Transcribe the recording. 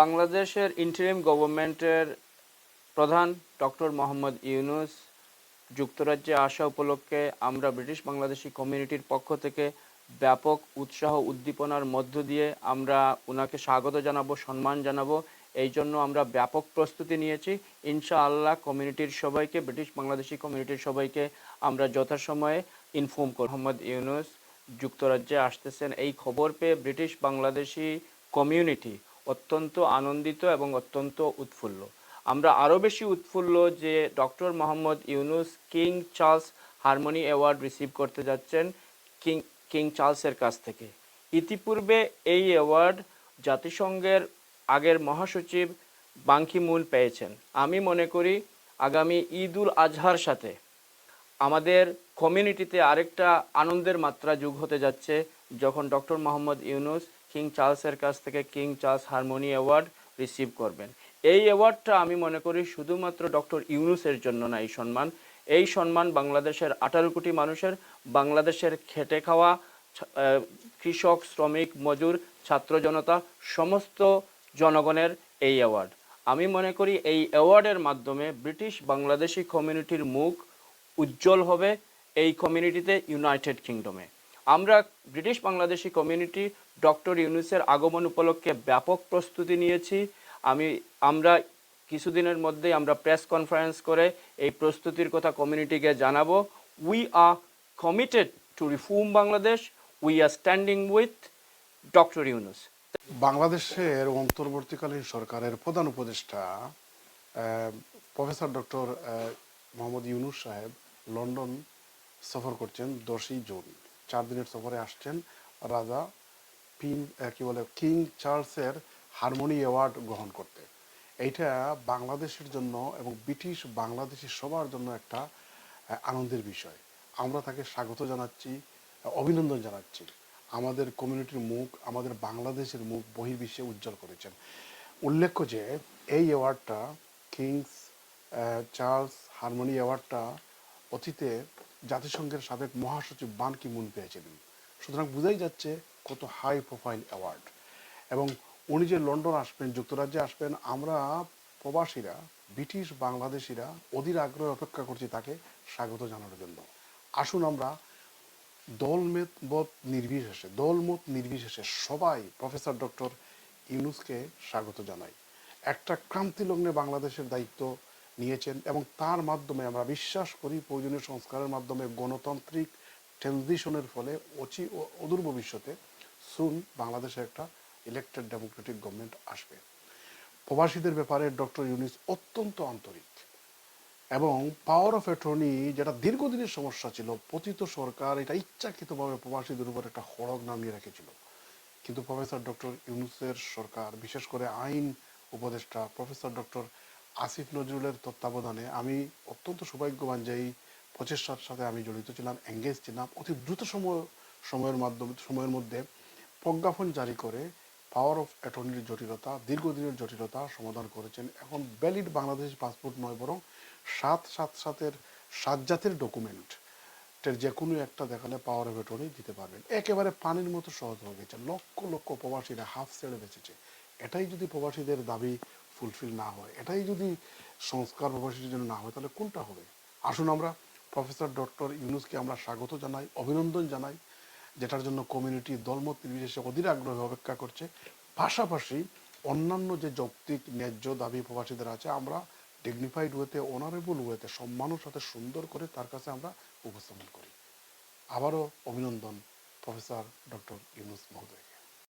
বাংলাদেশের ইন্টারিম গভর্নমেন্টের প্রধান ডক্টর মোহাম্মদ ইউনুস যুক্তরাজ্যে আসা উপলক্ষে আমরা ব্রিটিশ বাংলাদেশি কমিউনিটির পক্ষ থেকে ব্যাপক উৎসাহ উদ্দীপনার মধ্য দিয়ে আমরা ওনাকে স্বাগত জানাব, সম্মান জানাব। এই জন্য আমরা ব্যাপক প্রস্তুতি নিয়েছি। ইনশাআল্লাহ কমিউনিটির সবাইকে, ব্রিটিশ বাংলাদেশি কমিউনিটির সবাইকে আমরা যথাসময়ে ইনফর্ম করব। মোহাম্মদ ইউনুস যুক্তরাজ্যে আসতেছেন। এই খবর পেয়ে ব্রিটিশ বাংলাদেশি কমিউনিটি অত্যন্ত আনন্দিত এবং অত্যন্ত উৎফুল্ল। আমরা আরও বেশি উৎফুল্ল যে doctor Mohammad Yunus King Charles harmony award receive করতে যাচ্ছেন কিং কিং চার্লসের কাছ থেকে। ইতিপূর্বে এই অ্যাওয়ার্ড জাতিসংঘের আগের মহাসচিব বাংকি মুন পেয়েছেন। আমি মনে করি আগামী ঈদ উল আজহার সাথে আমাদের কমিউনিটিতে আরেকটা আনন্দের মাত্রা যোগ হতে যাচ্ছে, যখন ডক্টর মোহাম্মদ ইউনুস কিং চার্লসের কাছ থেকে King Charles harmony award receive করবেন। এই অ্যাওয়ার্ডটা আমি মনে করি শুধুমাত্র ডক্টর ইউনুসের জন্য না, এই সম্মান। এই সম্মান বাংলাদেশের আঠারো কোটি মানুষের, বাংলাদেশের খেটে খাওয়া কৃষক, শ্রমিক, মজুর, ছাত্র জনতা, সমস্ত জনগণের এই অ্যাওয়ার্ড আমি মনে করি এই অ্যাওয়ার্ডের মাধ্যমে ব্রিটিশ বাংলাদেশি কমিউনিটির মুখ উজ্জ্বল হবে এই কমিউনিটিতে ইউনাইটেড কিংডমে আমরা ব্রিটিশ বাংলাদেশি কমিউনিটি ডক্টর ইউনুসের আগমন উপলক্ষে ব্যাপক প্রস্তুতি নিয়েছি। আমি, আমরা কিছুদিনের মধ্যেই আমরা প্রেস কনফারেন্স করে এই প্রস্তুতির কথা কমিউনিটিকে জানাব। We are committed to reform Bangladesh we are standing with doctor Yunus বাংলাদেশের অন্তর্বর্তীকালীন সরকারের প্রধান উপদেষ্টা প্রফেসর ডক্টর মোহাম্মদ ইউনুস সাহেব লন্ডন সফর করছেন দশই জুন। চার দিনের সফরে আসছেন রাজা পিন কি বলে, কিং চার্লসের হারমোনি অ্যাওয়ার্ড গ্রহণ করতে। এইটা বাংলাদেশের জন্য এবং ব্রিটিশ বাংলাদেশি সবার জন্য একটা আনন্দের বিষয়। আমরা তাকে স্বাগত জানাচ্ছি অভিনন্দন জানাচ্ছি। আমাদের কমিউনিটির মুখ, আমাদের বাংলাদেশের মুখ বহির্বিশ্বে উজ্জ্বল করেছেন। উল্লেখ্য যে এই অ্যাওয়ার্ডটা কিংস চার্লস হারমোনি অ্যাওয়ার্ডটা অতীতে জাতিসংঘের সাবেক মহাসচিব বান কি মুন পেয়েছিলেন। সুতরাং বোঝাই যাচ্ছে কত হাই প্রোফাইল অ্যাওয়ার্ড এবং উনি যে লন্ডন আসবেন, যুক্তরাজ্যে আসবেন, আমরা প্রবাসীরা, ব্রিটিশ বাংলাদেশিরা অধীর আগ্রহে অপেক্ষা করছি তাকে স্বাগত জানানোর জন্য। আসুন আমরা দলমত মত নির্বিশেষে, দলমত নির্বিশেষে সবাই প্রফেসর ডক্টর ইউনুসকে স্বাগত জানাই। একটা ক্রান্তি লগ্নে বাংলাদেশের দায়িত্ব নিয়েছেন এবং তার মাধ্যমে আমরা বিশ্বাস করি প্রয়োজনীয় সংস্কারের মাধ্যমে গণতান্ত্রিক ট্রানজিশনের ফলে অচি ও- অদূর ভবিষ্যতে সুন বাংলাদেশে একটা ইলেকটেড ডেমোক্রেটিক গভর্নমেন্ট আসবে। প্রবাসীদের ব্যাপারে ডক্টর ইউনুস অত্যন্ত আন্তরিক এবং পাওয়ার অফ অ্যাটর্নি যেটা দীর্ঘদিনের সমস্যা ছিল, পতিত সরকার এটা ইচ্ছাকৃতভাবে প্রবাসীদের উপর একটা হড়ক নামিয়ে রেখেছিল। কিন্তু প্রফেসর ডক্টর ইউনুসের সরকার, বিশেষ করে আইন উপদেষ্টা প্রফেসর ডক্টর আসিফ নজরুলের তত্ত্বাবধানে আমি অত্যন্ত সৌভাগ্যবান যে এই প্রচেষ্টার সাথে আমি জড়িত ছিলাম এঙ্গেজ ছিলাম। অতি দ্রুত সময়, সময়ের মাধ্যমে, সময়ের মধ্যে প্রজ্ঞাপন জারি করে পাওয়ার অফ অ্যাটর্নির জটিলতা, দীর্ঘদিনের জটিলতা সমাধান করেছেন। এখন ভ্যালিড বাংলাদেশ পাসপোর্ট নয়, বরং সাত সাত সাতের সাত জাতের ডকুমেন্ট যে কোনো একটা দেখালে পাওয়ার অফ অ্যাটর্নি দিতে পারবেন। একেবারে পানির মতো সহজ হয়ে গেছে। লক্ষ লক্ষ প্রবাসীরা হাফ ছেড়ে বেঁচেছে। এটাই যদি প্রবাসীদের দাবি ফুলফিল না হয়। এটাই যদি সংস্কার প্রবাসীদের জন্য না হয়, তাহলে কোনটা হবে? আসুন আমরা প্রফেসর ডক্টর ইউনুসকে আমরা স্বাগত জানাই, অভিনন্দন জানাই, যেটার জন্য কমিউনিটি দলমত নির্বিশেষে অধীর আগ্রহে অপেক্ষা করছে। পাশাপাশি অন্যান্য যে যৌক্তিক, ন্যায্য দাবি প্রবাসীদের আছে, আমরা ডিগনিফাইড ওয়েতে অনারেবল ওয়েতে সম্মানের সাথে সুন্দর করে তার কাছে আমরা উপস্থাপন করি। আবারও অভিনন্দন প্রফেসর ডক্টর ইউনুস মহোদয়কে।